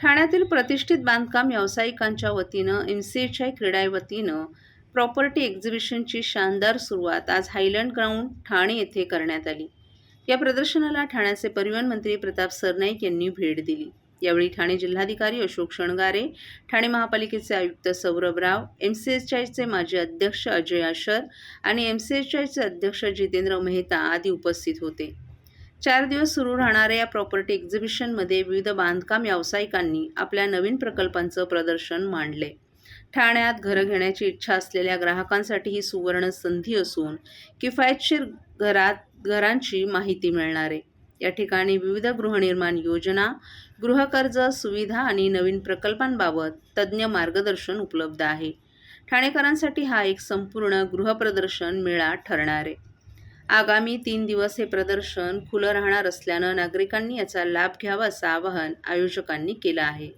ठाण्यातील प्रतिष्ठित बांधकाम व्यावसायिकांच्या वतीनं एम सी एच आय क्रीडा वतीनं प्रॉपर्टी एक्झिबिशनची शानदार सुरुवात आज हायलंड ग्राउंड ठाणे येथे करण्यात आली. या प्रदर्शनाला ठाण्याचे परिवहन मंत्री प्रताप सरनाईक यांनी भेट दिली. यावेळी ठाणे जिल्हाधिकारी अशोक शणगारे ठाणे महापालिकेचे आयुक्त Saurabh Rao M C H आयचे माजी अध्यक्ष अजय आशर आणि एम सी एच आयचे अध्यक्ष जितेंद्र मेहता आदी उपस्थित होते. चार दिवस सुरू राहणाऱ्या या प्रॉपर्टी एक्झिबिशनमध्ये विविध बांधकाम व्यावसायिकांनी आपल्या नवीन प्रकल्पांचं प्रदर्शन मांडले. ठाण्यात घरं घेण्याची इच्छा असलेल्या ग्राहकांसाठी ही सुवर्ण संधी असून किफायतशीर घरात घरांची माहिती मिळणार. आहे या ठिकाणी विविध गृहनिर्माण योजना गृहकर्ज सुविधा आणि नवीन प्रकल्पांबाबत तज्ज्ञ मार्गदर्शन उपलब्ध आहे. ठाणेकरांसाठी हा एक संपूर्ण गृहप्रदर्शन मेळा ठरणार. आहे आगामी तीन दिवस हे प्रदर्शन खुलं राहणार असल्यानं नागरिकांनी याचा लाभ घ्यावा असं आवाहन आयोजकांनी केलं आहे.